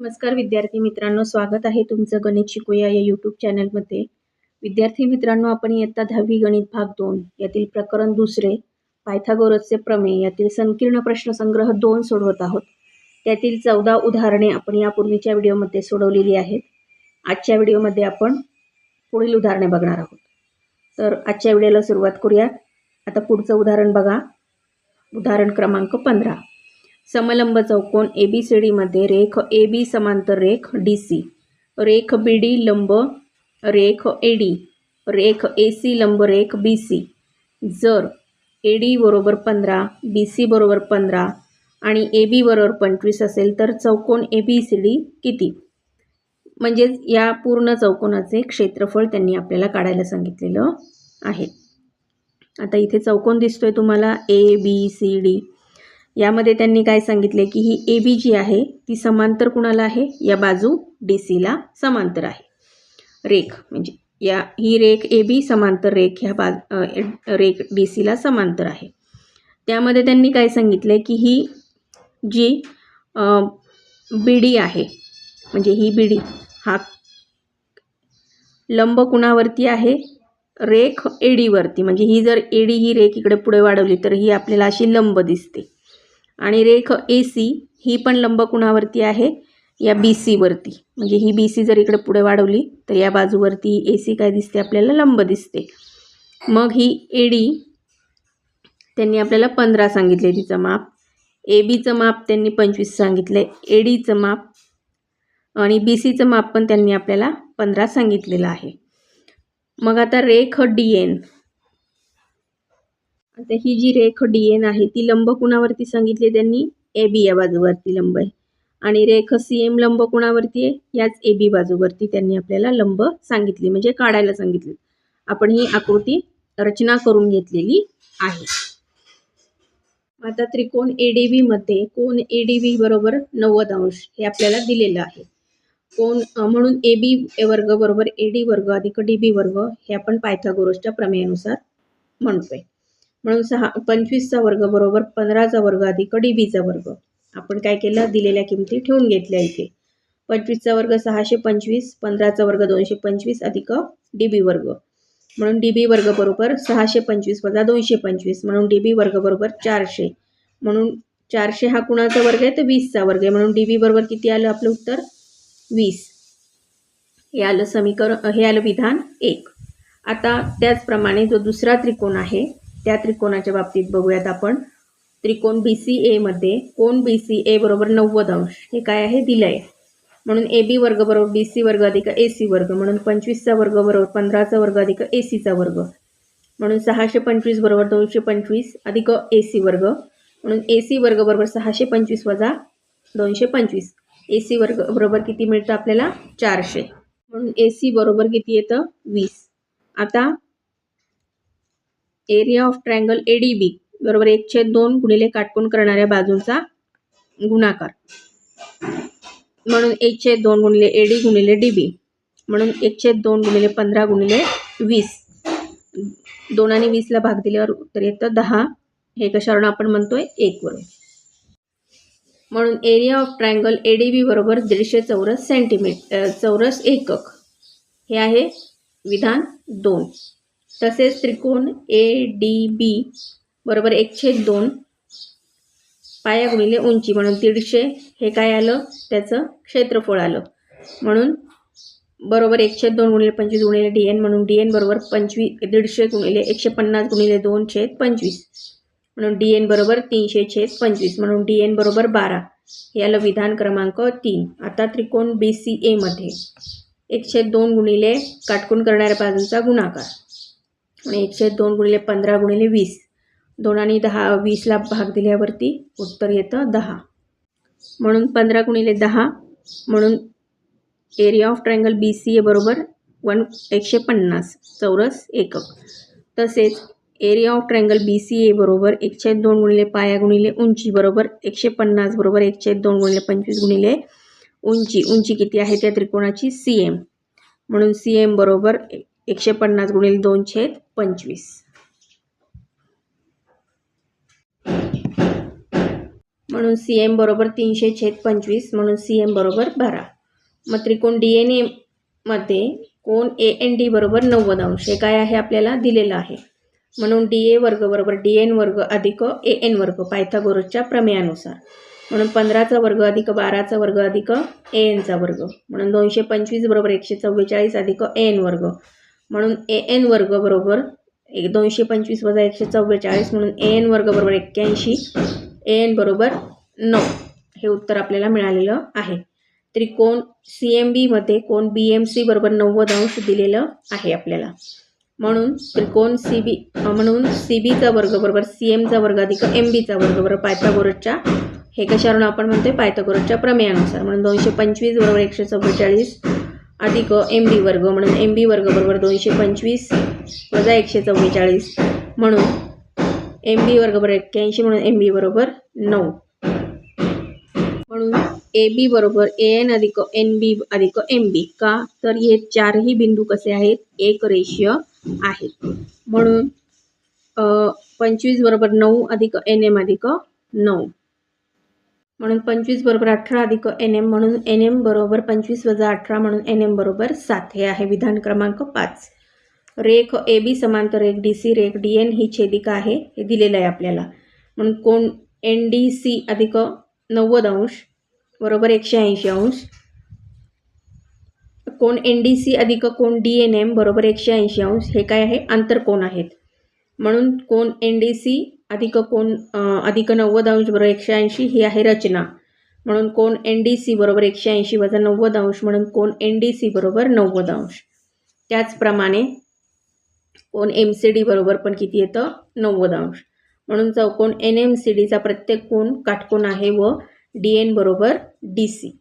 नमस्कार विद्यार्थी मित्रांनो स्वागत आहे तुमचं गणित शिकूया या यूट्यूब चॅनलमध्ये विद्यार्थी मित्रांनो आपण इयत्ता दहावी गणित भाग दोन यातील प्रकरण दुसरे पायथागोरसचे प्रमेय यातील संकीर्ण प्रश्नसंग्रह दोन सोडवत आहोत. त्यातील चौदा उदाहरणे आपण यापूर्वीच्या व्हिडिओमध्ये सोडवलेली आहेत. आजच्या व्हिडिओमध्ये आपण पुढील उदाहरणे बघणार आहोत. तर आजच्या व्हिडिओला सुरुवात करूया आता पुढचं उदाहरण बघा. उदाहरण क्रमांक पंधरा. समलंब चौकोन ए बी सी डीमध्ये रेख ए बी समांतर रेख डी सी. रेख बी डी लंब रेख ए डी. रेख ए सी लंब रेख बी सी. जर ए डी बरोबर पंधरा बी सी बरोबर पंधरा आणि ए बी बरोबर पंचवीस असेल तर चौकोन ए बी सी डी किती? म्हणजेच या पूर्ण चौकोनाचे क्षेत्रफळ त्यांनी आपल्याला काढायला सांगितलेलं आहे. आता इथे चौकोन दिसतोय तुम्हाला ए बी सी डी. यामध्ये त्यांनी काय सांगितले की ही ए बी जी आहे ती समांतर कुणाला आहे? या बाजू डी सीला समांतर आहे. रेख म्हणजे या ही रेख ए बी समांतर रेख ह्या बा रेख डी सीला समांतर आहे. त्यामध्ये त्यांनी काय सांगितले की ही जी बी डी आहे म्हणजे ही बी डी हा लंब कुणावरती आहे? रेख एडीवरती म्हणजे ही जर एडी ही रेख इकडे पुढे वाढवली तर ही आपल्याला अशी लंब दिसते. आणि रेख ए सी ही पण लंबकुणावरती आहे? या बी सीवरती म्हणजे ही बी सी जर इकडे पुढे वाढवली तर या बाजूवरती ए सी काय दिसते? आपल्याला लंब दिसते. मग ही ए डी त्यांनी आपल्याला पंधरा सांगितले तिचं माप. ए बीचं माप त्यांनी पंचवीस सांगितले. ए डीचं माप आणि बी सीचं माप पण त्यांनी आपल्याला पंधरा सांगितलेलं आहे. मग आता रेख डी एन आता ही जी रेख डी एन आहे ती लंब कुणावरती सांगितली त्यांनी? ए बी या बाजूवरती लंब आहे. आणि रेख सी एम लंब कुणावरती आहे? याच ए बी बाजूवरती त्यांनी आपल्याला लंब सांगितली म्हणजे काढायला सांगितली. आपण ही आकृती रचना करून घेतलेली आहे. आता त्रिकोण ए डी बी मध्ये कोण ए डी बी बरोबर नव्वद अंश हे आपल्याला दिलेलं आहे. कोण म्हणून ए बी वर्ग बरोबर ए डी वर्ग अधिक डी बी वर्ग हे आपण पायथागोरसच्या प्रमेयानुसार म्हणतोय. म्हणून सहा पंचवीसचा वर्ग बरोबर पंधराचा वर्ग अधिक डी बीचा वर्ग. आपण काय केलं? दिलेल्या किमती ठेवून घेतल्या इथे. पंचवीसचा वर्ग सहाशे पंचवीस पंधराचा वर्ग दोनशे पंचवीस अधिक डी बी वर्ग. म्हणून डी बी वर्ग बरोबर सहाशे पंचवीस वजा दोनशे पंचवीस म्हणून डी बी वर्ग बरोबर चारशे. म्हणून चारशे हा कुणाचा वर्ग आहे? तर वीसचा वर्ग आहे. म्हणून डी बी बरोबर किती आलं आपलं उत्तर? वीस. हे आलं समीकरण हे आलं विधान एक. आता त्याचप्रमाणे जो दुसरा त्रिकोण आहे त्या त्रिकोणाच्या बाबतीत बघूयात आपण. त्रिकोण बी सी एमध्ये कोण बी सी ए बरोबर नव्वद अंश हे काय आहे? दिलं आहे म्हणून ए बी वर्ग बरोबर बी सी वर्ग अधिक ए सी वर्ग. म्हणून पंचवीसचा वर्ग बरोबर पंधराचा वर्ग अधिक ए सीचा वर्ग. म्हणून सहाशे पंचवीस बरोबर दोनशे पंचवीस अधिक ए सी वर्ग. म्हणून ए सी वर्ग बरोबर सहाशे पंचवीस वजा दोनशे पंचवीस. ए सी वर्ग बरोबर किती मिळतं आपल्याला? चारशे. म्हणून ए सी बरोबर किती येतं? वीस. आता area of triangle A D B बरोबर एक छेद दोन गुणिले काटकोन करणाऱ्या बाजूंचा गुणाकार. म्हणून एक छेद दोन गुणिले ए डी गुणिले डी बी म्हणून एक छेद दोन गुणिले पंधरा गुणिले वीस. दोन आणि वीसला भाग दिल्यावर उत्तर येतं दहा. हे कशावरून आपण म्हणतोय? एकवरून म्हणून area of triangle A D B बरोबर दीडशे चौरस सेंटीमीटर चौरस एकक. हे आहे विधान दोन. तसेच त्रिकोण ए डी बी बरोबर एक छेद दोन पाया गुणिले उंची म्हणून दीडशे. हे काय आलं? त्याचं क्षेत्रफळ आलं. म्हणून बरोबर एकशे दोन गुणिले पंचवीस गुणिले डी एन म्हणून डी एन बरोबर पंचवीस दीडशे गुणिले एकशे पन्नास गुणिले दोन छेद पंचवीस. म्हणून डी एन बरोबर तीनशे छेद पंचवीस. म्हणून डी एन बरोबर बारा. हे आलं विधान क्रमांक तीन. आता त्रिकोण बी सी एमध्ये एकशे दोन गुणिले काटकून करणाऱ्या बाजूंचा गुणाकार. आणि एकशे दोन गुणिले पंधरा गुणिले वीस. दोन आणि दहा वीसला भाग दिल्यावरती उत्तर येतं दहा. म्हणून पंधरा गुणिले दहा म्हणून area of triangle B C A बरोबर वन एकशे पन्नास चौरस एकक. तसेच area of triangle B C A बरोबर एकशे दोन गुणिले पाया गुणिले उंची बरोबर एकशे पन्नास बरोबर एकशे दोन गुणिले पंचवीस गुणिले उंची. उंची किती आहे त्या त्रिकोणाची? सी एम म्हणून सी एम बरोबर एकशे पन्नास गुणिले दोन छेद पंचवीस. म्हणून सी एम बरोबर तीनशे छेद पंचवीस म्हणून सी एम बरोबर बारा. मग त्रिकोण डी एन एमध्ये कोण ए एन डी बरोबर नव्वद अंश हे काय आहे आपल्याला दिलेलं आहे. म्हणून डी ए वर्ग बरोबर डी एन वर्ग अधिक ए एन वर्ग पायथागोरसच्या प्रमेयानुसार. म्हणून पंधराचा वर्ग अधिक बाराचा वर्ग अधिक ए एनचा वर्ग. म्हणून दोनशे पंचवीस बरोबर एकशे चव्वेचाळीस अधिक ए एन वर्ग. म्हणून ए एन वर्ग बरोबर एक दोनशे पंचवीस वजा एकशे चव्वेचाळीस म्हणून ए एन वर्ग बरोबर एक्क्याऐंशी ए एन बरोबर नऊ. हे उत्तर आपल्याला मिळालेलं आहे. त्रिकोण सी एम बीमध्ये कोण बी एम सी बरोबर नव्वद अंश दिलेलं आहे आपल्याला. म्हणून त्रिकोण सी बी म्हणून सी बीचा वर्ग बरोबर सी एमचा वर्ग अधिक एम बीचा वर्ग बरोबर पायथागोरसच्या हे कशावरून आपण म्हणतोय? पायथागोरसच्या प्रमेयानुसार. म्हणून दोनशे पंचवीस बरोबर एकशे चव्वेचाळीस अधिक एम बी वर्ग म्हणून एम बी वर्ग बरोबर दोनशे पंचवीस वजा एकशे चव्वेचाळीस म्हणून एम बी वर्ग बरोबर एक्क्याऐंशी म्हणून एम बी बरोबर नऊ. म्हणून ए बी बरोबर ए एन अधिक एन बी अधिक एम बी का? तर हे चारही बिंदू कसे आहेत? एक रेषीय आहेत. म्हणून पंचवीस बरोबर नऊ अधिक एन एम अधिक नऊ. म्हणून पंचवीस बरोबर अठरा अधिक एन एम म्हणून एन एम बरोबर पंचवीस वजा अठरा म्हणून एन एम बरोबर सात. हे आहे विधान क्रमांक पाच. रेख ए बी समांतर रेख डी सी रेख डी एन ही छेदिका आहे हे दिलेलं आहे आपल्याला. म्हणून कोण एन डी सी अधिक नव्वद अंश बरोबर एकशे ऐंशी अंश. कोण एन डी सी अधिक कोण डी एन एम बरोबर एकशे ऐंशी अंश हे काय आहे? आंतरकोण आहेत. म्हणून कोण एन डी सी अधिक कोण अधिक नव्वद अंश बरोबर एकशे ऐंशी ही आहे रचना. म्हणून कोण एन डी सी बरोबर एकशे ऐंशी वजा नव्वद अंश म्हणून कोण एन डी सी बरोबर नव्वद अंश. त्याचप्रमाणे कोण एम सी डी बरोबर पण किती येतं? नव्वद अंश. म्हणून चौकोन एन एम सी डीचा प्रत्येक कोण काटकोन आहे व डी एन बरोबर डी सी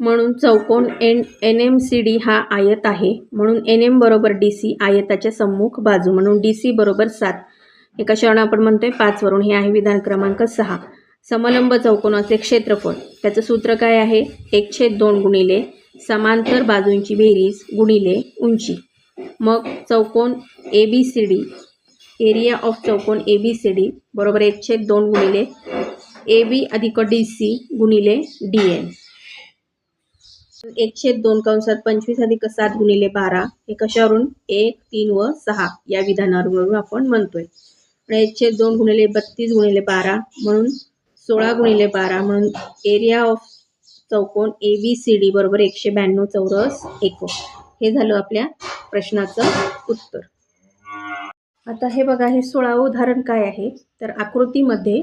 म्हणून चौकोन N N M C D हा आयत आहे. म्हणून एन एम बरोबर डी सी आयताच्या सम्मुख बाजू. म्हणून डी सी बरोबर सात. एका कशावरून आपण म्हणतोय पाचवरून हे आहे विधान क्रमांक सहा. समलंब चौकोनाचे क्षेत्रफळ. त्याचं सूत्र काय आहे? एक छेद दोन गुणिले समांतर बाजूंची बेरीज गुणिले उंची. मग चौकोन A B C D area of चौकोन ए बी सी डी बरोबर एक छेद दोन गुणिले ए बी अधिक डी सी गुणिले डी एन एक छेद दोन कंसात पंचवीस अधिक सात गुणिले बारा. हे कशावरून? एक तीन व सहा. या विधानावरून आपण म्हणतोय. आणि एक दोन गुणिले बत्तीस गुणिले बारा म्हणून सोळा गुणिले बारा म्हणून एरिया ऑफ चौकोन ए बी सी डी बरोबर एकशे ब्याण्णव चौरस एकूण. हे झालं आपल्या प्रश्नाचं उत्तर. आता हे बघा हे सोळावं उदाहरण काय आहे? तर आकृतीमध्ये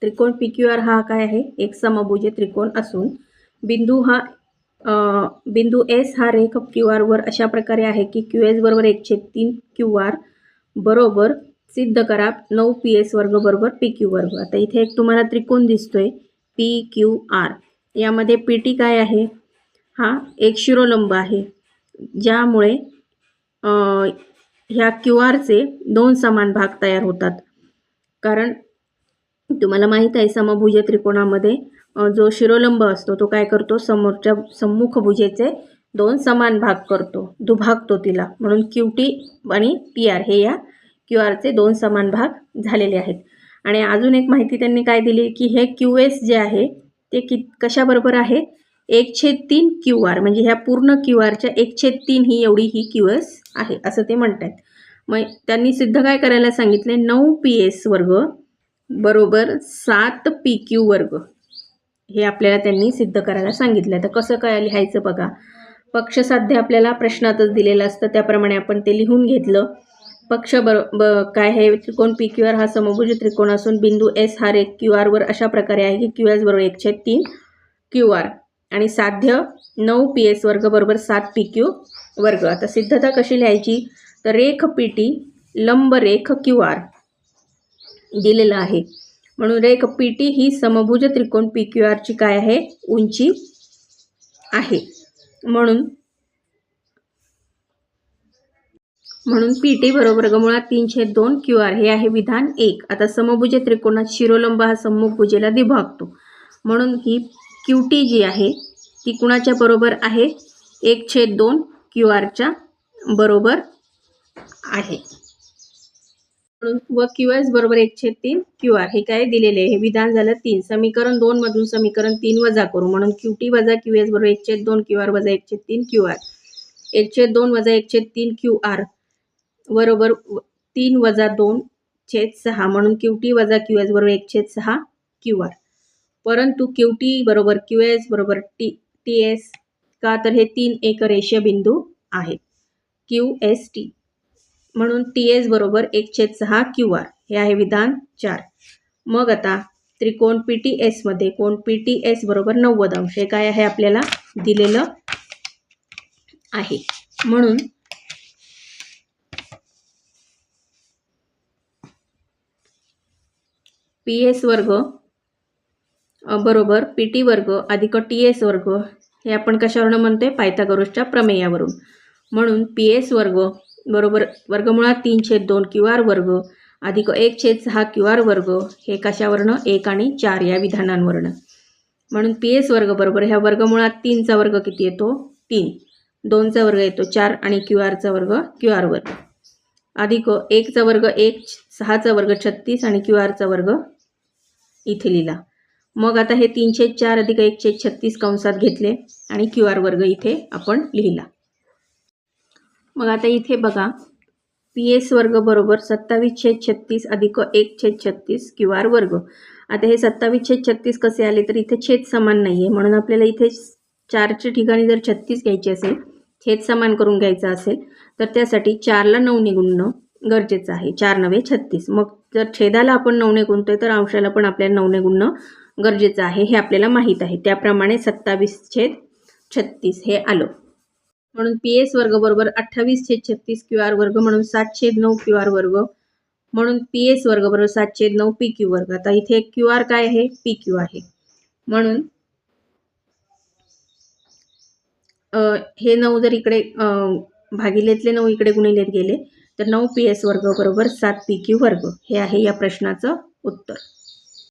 त्रिकोण पी क्यू आर हा काय आहे? एक समभुजे त्रिकोण असून बिंदू हा बिंदू एस हा रेख क्यू आरवर अशा प्रकारे आहे की क्यू एस बरोबर एकशे तीन क्यू आर बरोबर सिद्ध करा नऊ पी एस वर्ग बरोबर पी क्यू वर्ग. आता इथे एक तुम्हाला त्रिकोण दिसतोय पी क्यू आर यामध्ये पी टी काय आहे? हा एक शिरोलंब आहे ज्यामुळे ह्या क्यू आरचे दोन समान भाग तयार होतात. कारण तुम्हाला माहीत आहे समभुज त्रिकोणामध्ये जो शिरोलंब असतो तो काय करतो? समोरच्या सम्मुख भुजेचे दोन समान भाग करतो दुभागतो तिला. म्हणून क्यू टी आणि पी आर हे या क्यू आरचे दोन समान भाग झालेले आहेत. आणि अजून एक माहिती त्यांनी काय दिली की हे क्यू एस जे आहे ते कि कशाबरोबर आहे? एक छेद तीन क्यू आर म्हणजे ह्या पूर्ण क्यू आरच्या एक छेद तीन ही एवढी ही क्यू एस आहे असं ते म्हणतात मग त्यांनी सिद्ध काय करायला सांगितले? नऊ पी एस वर्ग बरोबर सात पी क्यू वर्ग. हे आपल्याला त्यांनी सिद्ध करायला सांगितलं. तर कसं काय लिहायचं बघा. पक्षसाध्य आपल्याला प्रश्नातच दिलेलं असतं त्याप्रमाणे आपण ते लिहून घेतलं. पक्ष बर ब काय आहे? त्रिकोण पी क्यू आर हा समभुज त्रिकोण असून बिंदू एस हा रेख क्यू आरवर अशा प्रकारे आहे की क्यू एस बरोबर एकशे तीन क्यू आर आणि साध्य नऊ पी एस वर्ग बरोबर सात पी क्यू वर्ग. आता सिद्धता कशी लिहायची? तर रेख पी टी लंब रेख क्यू आर दिलेलं आहे. म्हणून रेख पी टी ही समभुज त्रिकोण पी क्यू आरची काय आहे? उंची आहे. म्हणून म्हणून पी टी बरोबर गमुळात तीनशे दोन क्यू आर हे आहे विधान एक. आता समभुजे त्रिकोणात शिरोलंब हा सम्मुख भुजेला विभागतो. म्हणून ही क्यू टी जी आहे ती कुणाच्या बरोबर आहे? एक छेद दोन क्यू आरच्या बरोबर आहे. म्हणून व क्यू एस बरोबर एक छेद तीन क्यू आर हे काय दिलेले आहे? हे विधान झालं तीन. समीकरण दोन मधून समीकरण तीन वजा करू. म्हणून क्यू टी वजा क्यू एस बरोबर एक छेद दोन क्यू आर वजा एक छेद तीन क्यू आर. एक छेद दोन वजा एक छेद तीन क्यू आर. बरोबर व- तीन वजा दोन छेद सहा म्हणून क्यू टी वजा क्यू एस बरोबर एक छेद सहा क्यू आर परंतु क्यू टी बरोबर क्यू एस बरोबर टी टी एस का? तर हे तीन एक रेषीय बिंदू आहेत. क्यू एस टी म्हणून टी एस बरोबर एक छेद सहा क्यू आर हे आहे विधान चार. मग आता त्रिकोण पी टी एसमध्ये कोण पी टी एस बरोबर नव्वद अंश हे काय आहे आपल्याला दिलेलं आहे. म्हणून पी एस वर्ग बरोबर पी टी वर्ग अधिक टी एस वर्ग हे आपण कशावरून म्हणतोय? पायथागोरसच्या प्रमेयावरून. म्हणून पी एस वर्ग बरोबर वर्गमुळात तीन छेद दोन क्यू आर वर्ग अधिक एक छेद सहा क्यू आर वर्ग हे कशावरनं? एक आणि चार या विधानांवरनं. म्हणून पी एस वर्ग बरोबर ह्या वर्गमुळात तीनचा वर्ग किती येतो? तीन. दोनचा वर्ग येतो चार आणि क्यू आरचा वर्ग क्यू आर वर्ग. अधिक एकचा वर्ग एक सहाचा वर्ग छत्तीस आणि क्यू आरचा वर्ग इथे लिहिला. मग आता हे तीनशे चार अधिक एकशे छत्तीस कंसात घेतले आणि क्यू आर वर्ग इथे आपण लिहिला. मग आता इथे बघा. पी एस वर्ग बरोबर सत्तावीस छेद छत्तीस अधिक एक छेद छत्तीस क्यू आर वर्ग. आता हे सत्तावीस छेद छत्तीस कसे आले तर इथे छेद समान नाही आहे म्हणून आपल्याला इथे चारच्या ठिकाणी जर छत्तीस घ्यायचे असेल छेद समान करून घ्यायचा असेल तर त्यासाठी चारला नऊ गुणणं गरजेचं आहे. चार नवे छत्तीस. मग जर छेदाला आपण नऊने गुणतोय तर अंशाला पण आपल्याला नवने गुणणं गरजेचं आहे हे आपल्याला माहीत आहे. त्याप्रमाणे सत्तावीस छेद छत्तीस हे आलं. म्हणून पी एस वर्ग बरोबर अठ्ठावीस छेद छत्तीस क्यू आर वर्ग म्हणून सात छेद नऊ क्यू आर वर्ग. म्हणून पी एस वर्ग बरोबर सात छेद नऊ पी क्यू वर्ग. आता इथे क्यू आर काय आहे? पी क्यू आहे. म्हणून हे नऊ जर इकडे भागिलेतले नऊ इकडे गुणिलेत गेले तर नऊ पी एस वर्ग बरोबर सात पी क्यू वर्ग हे आहे या प्रश्नाचं उत्तर.